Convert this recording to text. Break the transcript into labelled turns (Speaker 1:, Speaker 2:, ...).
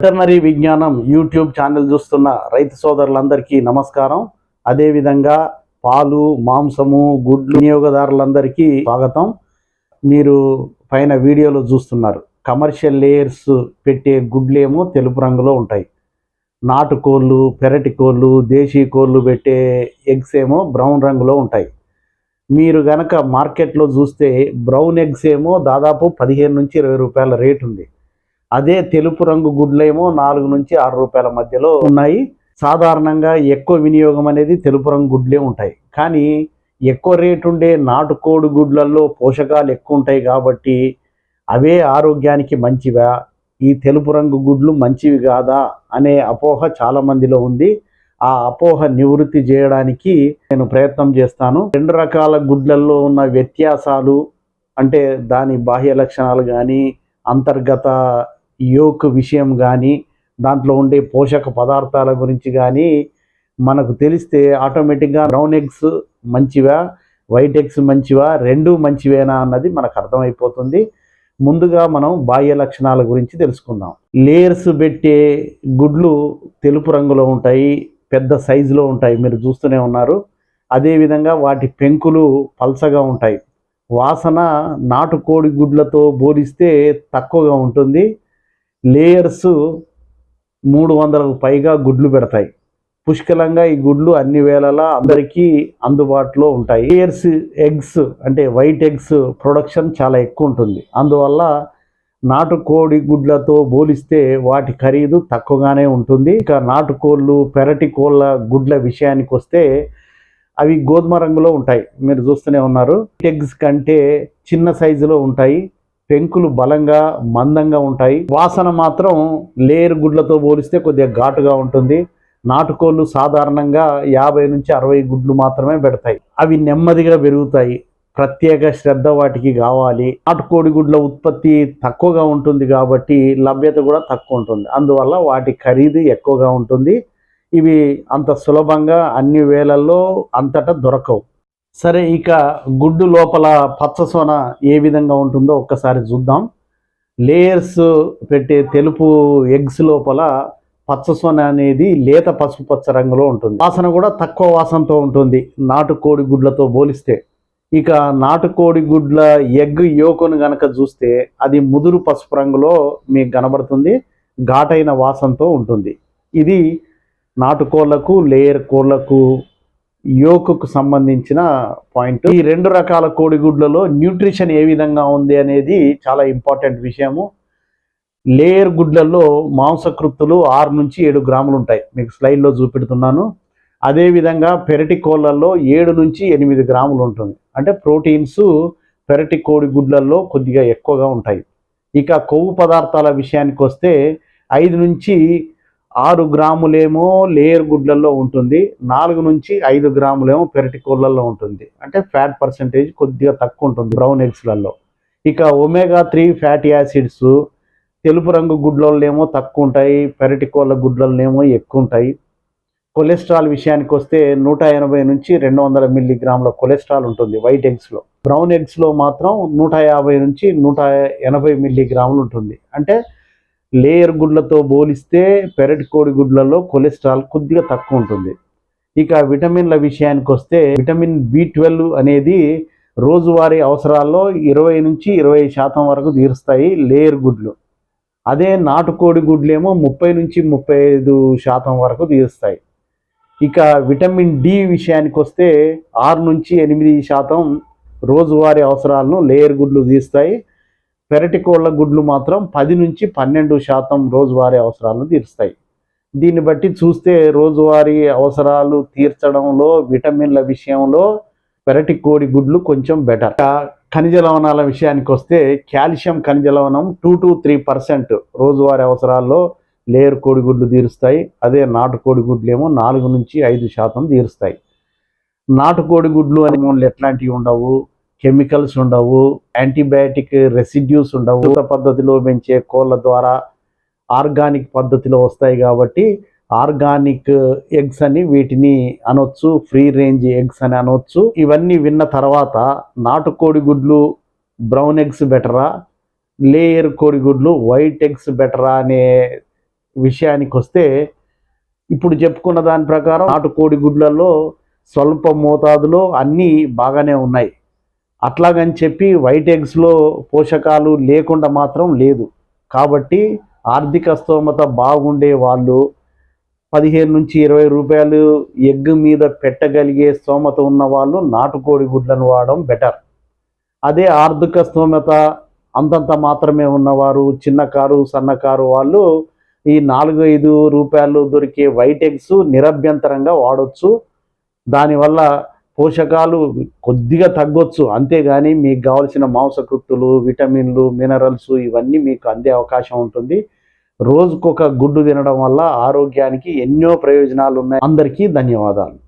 Speaker 1: Veterinary విజ్ఞానం YouTube channel చూస్తున్న రైతు సోదరులందరికీ నమస్కారం. అదేవిధంగా పాలు మాంసము గుడ్లు వినియోగదారులందరికీ స్వాగతం. మీరు పైన వీడియోలో చూస్తున్నారు. కమర్షియల్ లేయర్స్ పెట్టే గుడ్లేమో తెలుపు రంగులో ఉంటాయి. నాటుకోళ్ళు పెరటి కోళ్ళు దేశీ కోళ్ళు పెట్టే ఎగ్స్ ఏమో బ్రౌన్ రంగులో ఉంటాయి. మీరు గనక మార్కెట్లో చూస్తే బ్రౌన్ ఎగ్స్ ఏమో దాదాపు పదిహేను నుంచి ఇరవై రూపాయల రేటు ఉంది. అదే తెలుపు రంగు గుడ్లేమో నాలుగు నుంచి ఆరు రూపాయల మధ్యలో ఉన్నాయి. సాధారణంగా ఎక్కువ వినియోగం అనేది తెలుపు రంగు గుడ్లే ఉంటాయి. కానీ ఎక్కువ రేటు ఉండే నాటుకోడి గుడ్లలో పోషకాలు ఎక్కువ ఉంటాయి కాబట్టి అవే ఆరోగ్యానికి మంచివా? ఈ తెలుపు రంగు గుడ్లు మంచివి కాదా? అనే అపోహ చాలా మందిలో ఉంది. ఆ అపోహ నివృత్తి చేయడానికి నేను ప్రయత్నం చేస్తాను. రెండు రకాల గుడ్లల్లో ఉన్న వ్యత్యాసాలు అంటే దాని బాహ్య లక్షణాలు కానీ అంతర్గత యోక్ విషయం కానీ దాంట్లో ఉండే పోషక పదార్థాల గురించి కానీ మనకు తెలిస్తే ఆటోమేటిక్గా బ్రౌన్ ఎగ్స్ మంచివా వైట్ ఎగ్స్ మంచివా రెండు మంచివేనా అన్నది మనకు అర్థమైపోతుంది. ముందుగా మనం బాహ్య లక్షణాల గురించి తెలుసుకుందాం. లేయర్స్ పెట్టే గుడ్లు తెలుపు రంగులో ఉంటాయి పెద్ద సైజులో ఉంటాయి. మీరు చూస్తూనే ఉన్నారు. అదేవిధంగా వాటి పెంకులు పల్చగా ఉంటాయి. వాసన నాటుకోడి గుడ్లతో పోలిస్తే తక్కువగా ఉంటుంది. లేయర్స్ మూడు వందలకు పైగా గుడ్లు పెడతాయి. పుష్కలంగా ఈ గుడ్లు అన్ని వేళలా అందరికీ అందుబాటులో ఉంటాయి. లేయర్స్ ఎగ్స్ అంటే వైట్ ఎగ్స్ ప్రొడక్షన్ చాలా ఎక్కువ ఉంటుంది. అందువల్ల నాటుకోడి గుడ్లతో పోలిస్తే వాటి ఖరీదు తక్కువగానే ఉంటుంది. ఇక నాటుకోళ్ళు పెరటి కోళ్ళ గుడ్ల విషయానికి వస్తే అవి గోధుమ రంగులో ఉంటాయి. మీరు చూస్తూనే ఉన్నారు. ఎగ్స్ కంటే చిన్న సైజులో ఉంటాయి. పెంకులు బలంగా మందంగా ఉంటాయి. వాసన మాత్రం లేయర్ గుడ్లతో పోలిస్తే కొద్దిగా ఘాటుగా ఉంటుంది. నాటుకోళ్ళు సాధారణంగా యాభై నుంచి అరవై గుడ్లు మాత్రమే పెడతాయి. అవి నెమ్మదిగా పెరుగుతాయి. ప్రత్యేక శ్రద్ధ వాటికి కావాలి. నాటు కోడిగుడ్ల ఉత్పత్తి తక్కువగా ఉంటుంది కాబట్టి లభ్యత కూడా తక్కువ ఉంటుంది. అందువల్ల వాటి ఖరీదు ఎక్కువగా ఉంటుంది. ఇవి అంత సులభంగా అన్ని వేళల్లో అంతటా దొరకవు. సరే ఇక గుడ్డు లోపల పచ్చసోన ఏ విధంగా ఉంటుందో ఒక్కసారి చూద్దాం. లేయర్స్ పెట్టే తెలుపు ఎగ్స్ లోపల పచ్చసోన అనేది లేత పసుపు పచ్చ రంగులో ఉంటుంది. వాసన కూడా తక్కువ వాసనతో ఉంటుంది. నాటుకోడి గుడ్లతో పోలిస్తే. ఇక నాటుకోడి గుడ్ల ఎగ్ యోకును గనక చూస్తే అది ముదురు పసుపు రంగులో మీకు కనబడుతుంది ఘాటైన వాసనతో ఉంటుంది. ఇది నాటుకోళ్ళకు లేయర్ కోళ్ళకు యోకుకు సంబంధించిన పాయింట్. ఈ రెండు రకాల కోడిగుడ్లలో న్యూట్రిషన్ ఏ విధంగా ఉంది అనేది చాలా ఇంపార్టెంట్ విషయము. లేయర్ గుడ్లలో మాంసకృత్తులు ఆరు నుంచి ఏడు గ్రాములు ఉంటాయి. మీకు స్లైడ్లో చూపెడుతున్నాను. అదేవిధంగా పెరటి కోళ్ళల్లో ఏడు నుంచి ఎనిమిది గ్రాములు ఉంటుంది. అంటే ప్రోటీన్స్ పెరటి కోడి గుడ్లల్లో కొద్దిగా ఎక్కువగా ఉంటాయి. ఇక కొవ్వు పదార్థాల విషయానికి వస్తే ఐదు నుంచి ఆరు గ్రాములేమో లేయర్ గుడ్లలో ఉంటుంది. నాలుగు నుంచి ఐదు గ్రాములేమో పెరటి కోళ్ళల్లో ఉంటుంది. అంటే ఫ్యాట్ పర్సంటేజ్ కొద్దిగా తక్కువ ఉంటుంది బ్రౌన్ ఎగ్స్లలో. ఇక ఒమేగా త్రీ ఫ్యాటీ యాసిడ్స్ తెలుపు రంగు గుడ్లలోనేమో తక్కువ ఉంటాయి. పెరటి కోళ్ళ గుడ్లలోనేమో ఎక్కువ ఉంటాయి. కొలెస్ట్రాల్ విషయానికి వస్తే నూట ఎనభై నుంచి రెండు వందల మిల్లీగ్రాముల కొలెస్ట్రాల్ ఉంటుంది వైట్ ఎగ్స్లో. బ్రౌన్ ఎగ్స్లో మాత్రం నూట యాభై నుంచి నూట ఎనభై మిల్లీగ్రాములు ఉంటుంది. అంటే లేయర్ గుడ్లతో పోలిస్తే పెరటి కోడి గుడ్లలో కొలెస్ట్రాల్ కొద్దిగా తక్కువ ఉంటుంది. ఇక విటమిన్ల విషయానికి వస్తే విటమిన్ బి ట్వెల్వ్ అనేది రోజువారీ అవసరాల్లో ఇరవై నుంచి ఇరవై శాతం వరకు తీరుస్తాయి లేయర్ గుడ్లు. అదే నాటుకోడి గుడ్లేమో ముప్పై నుంచి ముప్పై ఐదు శాతం వరకు తీరుస్తాయి. ఇక విటమిన్ డి విషయానికి వస్తే ఆరు నుంచి ఎనిమిది శాతం రోజువారీ అవసరాలను లేయర్ గుడ్లు తీస్తాయి. పెరటి కోళ్ళ గుడ్లు మాత్రం పది నుంచి పన్నెండు శాతం రోజువారీ అవసరాలను తీరుస్తాయి. దీన్ని బట్టి చూస్తే రోజువారీ అవసరాలు తీర్చడంలో విటమిన్ల విషయంలో పెరటి కోడి గుడ్లు కొంచెం బెటర్. ఖనిజ లవణాల విషయానికి వస్తే కాల్షియం ఖనిజ లవణం టూ టు త్రీ పర్సెంట్ రోజువారీ అవసరాల్లో లేయర్ కోడిగుడ్లు తీరుస్తాయి. అదే నాటు కోడిగుడ్లు ఏమో నాలుగు నుంచి ఐదు శాతం తీరుస్తాయి. నాటు కోడిగుడ్లు అనే మూడు ఎట్లాంటివి ఉండవు? కెమికల్స్ ఉండవు. యాంటీబయాటిక్ రెసిడ్యూస్ ఉండవు. పూత పద్ధతిలో పెంచే కోళ్ళ ద్వారా ఆర్గానిక్ పద్ధతిలో వస్తాయి కాబట్టి ఆర్గానిక్ ఎగ్స్ అని వీటిని అనొచ్చు ఫ్రీ రేంజ్ ఎగ్స్ అని అనొచ్చు. ఇవన్నీ విన్న తర్వాత నాటుకోడి గుడ్లు బ్రౌన్ ఎగ్స్ బెటరా? లేయర్ కోడిగుడ్లు వైట్ ఎగ్స్ బెటరా అనే విషయానికి వస్తే ఇప్పుడు చెప్పుకున్న దాని ప్రకారం నాటు కోడిగుడ్లలో స్వల్ప మోతాదులో అన్నీ బాగానే ఉన్నాయి. అట్లాగని చెప్పి వైట్ ఎగ్స్లో పోషకాలు లేకుండా మాత్రం లేదు. కాబట్టి ఆర్థిక స్తోమత బాగుండే వాళ్ళు పదిహేను నుంచి ఇరవై రూపాయలు ఎగ్ మీద పెట్టగలిగే స్తోమత ఉన్న వాళ్ళు నాటుకోడి గుడ్లను వాడడం బెటర్. అదే ఆర్థిక స్తోమత అంతంత మాత్రమే ఉన్నవారు చిన్న కారు సన్నకారు వాళ్ళు ఈ నాలుగు ఐదు రూపాయలు దొరికే వైట్ ఎగ్స్ నిరభ్యంతరంగా వాడవచ్చు దానివల్ల పోషకాలు కొద్దిగా తగ్గొచ్చు. అంతేగాని మీకు కావలసిన మాంసకృత్తులు విటమిన్లు మినరల్స్ ఇవన్నీ మీకు అందే అవకాశం ఉంటుంది. రోజుకొక గుడ్డు తినడం వల్ల ఆరోగ్యానికి ఎన్నో ప్రయోజనాలు ఉన్నాయి అందరికీ ధన్యవాదాలు.